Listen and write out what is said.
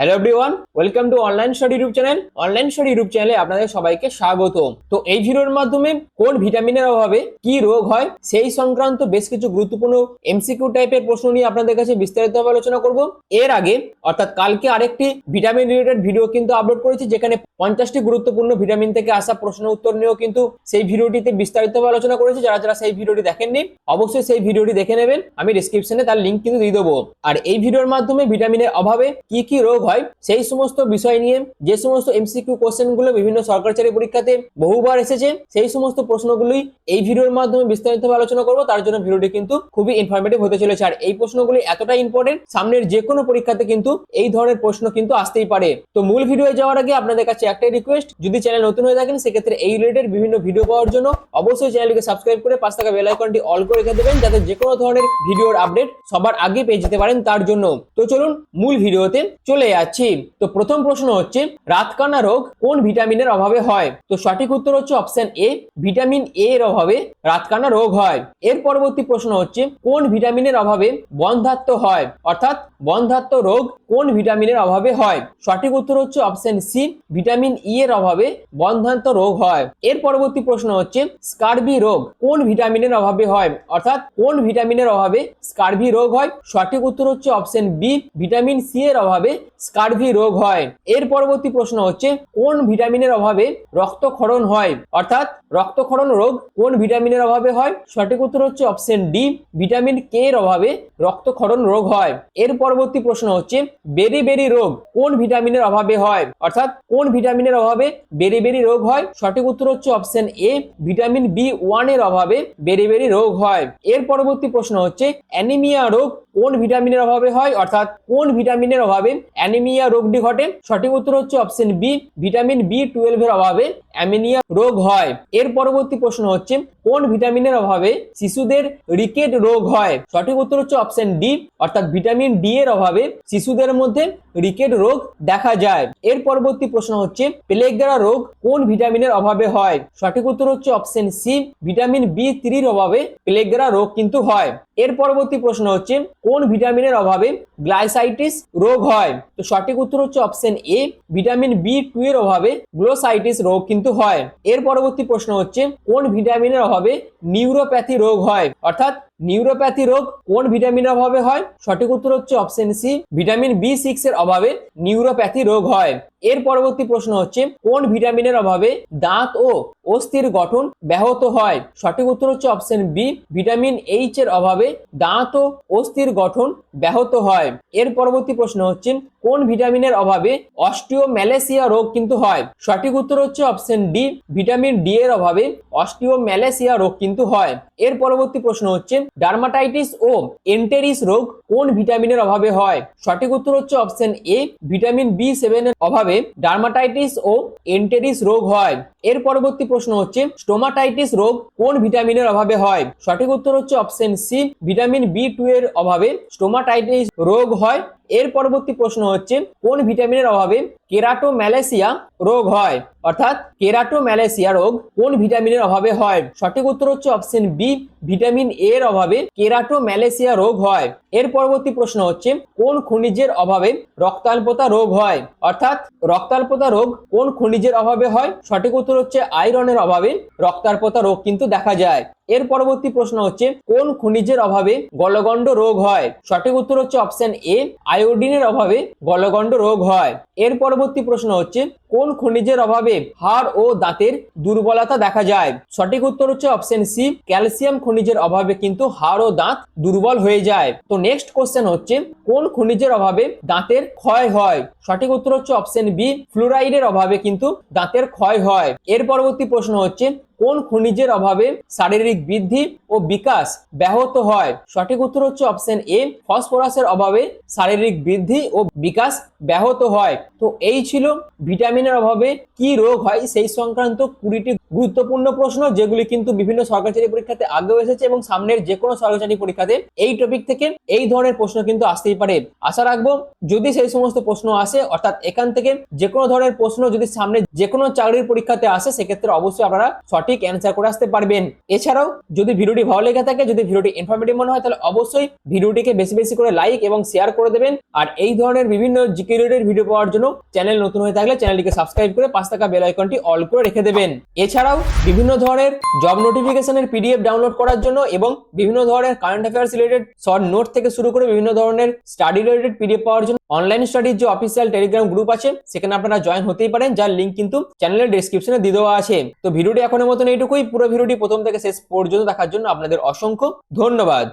Hello everyone welcome to online study YouTube channel online study YouTube চ্যানেলে আপনাদের সবাইকে স্বাগত তো এই ভিডিওর মাধ্যমে কোন ভিটামিনের অভাবে কি রোগ হয়, সেই সংক্রান্ত বেশ কিছু গুরুত্বপূর্ণ এমসিকিউ টাইপের প্রশ্ন নিয়ে আপনাদের কাছে বিস্তারিতভাবে আলোচনা করব। এর আগে, অর্থাৎ কালকে আরেকটি ভিটামিন রিলেটেড ভিডিও কিন্তু আপলোড করেছি, যেখানে পঞ্চাশটি গুরুত্বপূর্ণ ভিটামিন থেকে আসা প্রশ্ন উত্তর নিয়েও কিন্তু সেই ভিডিওটিতে বিস্তারিতভাবে আলোচনা করেছি। যারা যারা সেই ভিডিওটি দেখেননি, অবশ্যই সেই ভিডিওটি দেখে নেবেন। আমি ডিসক্রিপশনে তার লিঙ্ক কিন্তু দিয়ে দেবো। আর এই ভিডিওর মাধ্যমে ভিটামিনের অভাবে কি কি রোগ হয়। সেই সমস্ত বিষয় নিয়ে, যে সমস্ত এমসিকিউ কোশ্চেনগুলো বিভিন্ন সরকারি পরীক্ষাতে বহুবার এসেছে, সেই সমস্ত প্রশ্নগুলোই এই ভিডিওর মাধ্যমে বিস্তারিতভাবে আলোচনা করব। তার জন্য ভিডিওটি কিন্তু খুবই ইনফরমেটিভ হতে চলেছে। আর এই প্রশ্নগুলি এতটাই ইম্পর্টেন্ট সামনের যে কোনো পরীক্ষাতে কিন্তু এই ধরনের প্রশ্ন কিন্তু আসতেই পারে। তো মূল ভিডিও যাওয়ার আগে আপনাদের কাছে একটাই রিকোয়েস্ট যদি চ্যানেল নতুন হয়ে থাকেন, সেক্ষেত্রে এই রিলেটেড বিভিন্ন ভিডিও পাওয়ার জন্য অবশ্যই চ্যানেলকে সাবস্ক্রাইব করে পাঁচ টাকা বেল আইকনটি অল করে রেখে দেবেন, যাতে যে কোনো ধরনের ভিডিওর আপডেট সবার আগে পেয়ে যেতে পারেন তার জন্য। তো চলুন মূল ভিডিওতে চলে যাচ্ছি। তো প্রথম প্রশ্ন হচ্ছে, রাতকানা রোগ কোন ভিটামিনের অভাবে হয়? তো সঠিক উত্তর হচ্ছে অপশন এ ভিটামিন এ এর অভাবে রাতকানা রোগ হয়। এর পরবর্তী প্রশ্ন হচ্ছে, কোন ভিটামিনের অভাবে বন্ধাত্ম হয়? অর্থাৎ বন্ধাত্ম রোগ কোন ভিটামিনের অভাবে হয়? সঠিক উত্তর হচ্ছে অপশন সি ভিটামিন ই এর অভাবে বন্ধাত্ম রোগ হয়। এর পরবর্তী প্রশ্ন হচ্ছে, স্কারবি রোগ কোন ভিটামিনের অভাবে হয়? অর্থাৎ কোন ভিটামিনের অভাবে স্কারভি রোগ হয়? সঠিক উত্তর হচ্ছে অপশন বি ভিটামিন সি এর অভাবে স্কারভি রোগ হয়। এর পরবর্তী প্রশ্ন হচ্ছে, কোন ভিটামিনের অভাবে রক্তক্ষরণ হয়? অর্থাৎ, রক্তক্ষরণ রোগ কোন ভিটামিনের অভাবে হয়? সঠিক উত্তর হচ্ছে অপশন ডি, ভিটামিন কে এর অভাবে রক্তক্ষরণ রোগ হয়। এর পরবর্তী প্রশ্ন হচ্ছে, বেরি বেরি রোগ কোন ভিটামিনের অভাবে হয়? অর্থাৎ, কোন ভিটামিনের অভাবে বেরি বেরি রোগ হয়? সঠিক উত্তর হচ্ছে অপশন এ, ভিটামিন বি ওয়ানের অভাবে বেরি বেরি রোগ হয়। এর পরবর্তী প্রশ্ন হচ্ছে, অ্যানিমিয়া রোগ কোন ভিটামিনের অভাবে হয়? অর্থাৎ, কোন ভিটামিনের অভাবে অ্যানিমিয়া রোগটি ঘটে সঠিক উত্তর হচ্ছে option B vitamin B twelve এর অভাবে অ্যামিনিয়া রোগ হয়। এর পরবর্তী প্রশ্ন হচ্ছে কোন ভিটামিনের অভাবে শিশুদের রিকেট রোগ হয়? সঠিক উত্তর হচ্ছে অপশন ডি, অর্থাৎ ভিটামিন ডি এর অভাবে শিশুদের মধ্যে রিকেট রোগ দেখা যায়। এর পরবর্তী প্রশ্ন হচ্ছে, প্লেগরা রোগ কোন ভিটামিনের অভাবে হয়? সঠিক উত্তর হচ্ছে অপশন সি, ভিটামিন বি থ্রির অভাবে প্লেগরা রোগ কিন্তু হয়। এর পরবর্তী প্রশ্ন হচ্ছে, কোন ভিটামিনের অভাবে গ্লাইসাইটিস রোগ হয়? তো সঠিক উত্তর হচ্ছে option A, vitamin B two এর অভাবে গ্লোসাইটিস রোগ কিন্তু হয়। এর পরবর্তী প্রশ্ন হচ্ছে, কোন ভিটামিনের অভাবে নিউরোপ্যাথি রোগ হয়। অর্থাৎ নিউরোপ্যাথি রোগ কোন ভিটামিনের অভাবে হয়? সঠিক উত্তর হচ্ছে option C, vitamin B six এর অভাবে নিউরোপ্যাথি রোগ হয়। এর পরবর্তী প্রশ্ন হচ্ছে, কোন ভিটামিনের অভাবে দাঁত ও অস্থির গঠন ব্যাহত হয়? সঠিক উত্তর হচ্ছে অপশন বি, ভিটামিন এইচ এর অভাবে দাঁত ও অস্থির গঠন ব্যাহত হয়। এর পরবর্তী প্রশ্ন হচ্ছে, কোন ভিটামিনের অভাবে অস্টিওম্যালেসিয়া রোগ কিন্তু হয়? সঠিক উত্তর হচ্ছে অপশন ডি, ভিটামিন ডি এর অভাবে অস্টিওম্যালেসিয়া রোগ কিন্তু হয়। এর পরবর্তী প্রশ্ন হচ্ছে ডার্মাটাইটিস ও এন্টেরিস রোগ কোন ভিটামিনের অভাবে হয়? সঠিক উত্তর হচ্ছে option A vitamin B seven এর অভাবে ডার্মাটাইটিস ও এন্টেরিস রোগ হয়। এর পরবর্তী প্রশ্ন হচ্ছে স্টোমাটাইটিস রোগ কোন ভিটামিনের অভাবে হয়? সঠিক উত্তর হচ্ছে option C vitamin B two এর অভাবে স্টোমাটাইটিস রোগ হয়। এর পরবর্তী প্রশ্ন হচ্ছে, কোন ভিটামিনের অভাবে কেরাটো কেরাটোম্যালেসিয়া রোগ হয়? অর্থাৎ কেরাটো কেরাটোম্যালেসিয়া রোগ কোন ভিটামিনের অভাবে হয়? সঠিক উত্তর হচ্ছে অপশন বি ভিটামিন এর অভাবে কেরাটো কেরাটোম্যালেসিয়া রোগ হয়। এর পরবর্তী প্রশ্ন হচ্ছে, কোন খনিজের অভাবে রক্তাল্পতা রোগ হয়? অর্থাৎ, রক্তাল্পতা রোগ কোন খনিজের অভাবে হয়? সঠিক উত্তর হচ্ছে, আয়রনের অভাবে রক্তাল্পতা রোগ কিন্তু দেখা যায়। এর পরবর্তী প্রশ্ন হচ্ছে, কোন খনিজের অভাবে গলগণ্ড রোগ হয়? সঠিক উত্তর হচ্ছে অপশন এ, আয়োডিনের অভাবে গলগণ্ড রোগ হয়। এর পরবর্তী প্রশ্ন হচ্ছে, কোন খনিজের অভাবে হাড় ও দাঁতের দুর্বলতা দেখা যায়? সঠিক উত্তর হচ্ছে অপশন সি, ক্যালসিয়াম খনিজের অভাবে কিন্তু হাড় ও দাঁত দুর্বল হয়ে যায়। তো নেক্সট কোশ্চেন হচ্ছে, কোন খনিজের অভাবে দাঁতের ক্ষয় হয়? সঠিক উত্তর হচ্ছে অপশন বি ফ্লুরাইডের অভাবে কিন্তু দাঁতের ক্ষয় হয়। এর পরবর্তী প্রশ্ন হচ্ছে কোন খনিজের অভাবে শারীরিক বৃদ্ধি ও বিকাশ ব্যাহত হয়? সঠিক উত্তর হচ্ছে অপশন এ, ফসফরাসের অভাবে শারীরিক বৃদ্ধি ও বিকাশ ব্যাহত হয়। তো এই ছিল ভিটামিনের অভাবে কি রোগ হয় সেই সংক্রান্ত কুড়িটি গুরুত্বপূর্ণ প্রশ্ন, যেগুলি কিন্তু বিভিন্ন সরকারি পরীক্ষাতে আগেও এসেছে এবং সামনের যে কোনো সরকারি পরীক্ষাতে এই টপিক থেকে এই ধরনের প্রশ্ন কিন্তু আসতেই পারে। আশা রাখব যদি সেই সমস্ত প্রশ্ন আসে, অর্থাৎ এখান থেকে যে কোনো ধরনের প্রশ্ন যদি সামনে যে কোনো চাকরির পরীক্ষাতে আসে, সেক্ষেত্রে অবশ্যই আপনারা সঠিক সঠিক অ্যান্সার করে আসতে পারবেন। এছাড়াও, যদি ভিডিওটি ভালো লেগে থাকে, যদি ভিডিওটি ইনফরমেটিভ মনে হয়, তাহলে অবশ্যই ভিডিওটিকে বেশি বেশি করে লাইক এবং শেয়ার করে দেবেন। আর এই ধরনের বিভিন্ন জিকে রিলেটেড ভিডিও পাওয়ার জন্য চ্যানেল নতুন হয়ে থাকলে চ্যানেলটিকে সাবস্ক্রাইব করে পাঁচ টাকা বেল আইকনটি অল করে রেখে দেবেন। এছাড়াও, বিভিন্ন ধরনের জব নোটিফিকেশনের পিডিএফ ডাউনলোড করার জন্য এবং বিভিন্ন ধরনের current affairs related short note থেকে শুরু করে বিভিন্ন ধরনের স্টাডি রিলেটেড পিডিএফ পাওয়ার জন্য অনলাইন স্টাডির যে অফিসিয়াল টেলিগ্রাম গ্রুপ আছে, সেখানে আপনারা জয়েন হতেই পারেন। যার লিঙ্ক কিন্তু চ্যানেলের ডিসক্রিপশনে দিয়ে দেওয়া আছে। তো ভিডিওটি এখনের মতন এইটুকুই। পুরো ভিডিওটি প্রথম থেকে শেষ পর্যন্ত দেখার জন্য আপনাদের অসংখ্য ধন্যবাদ।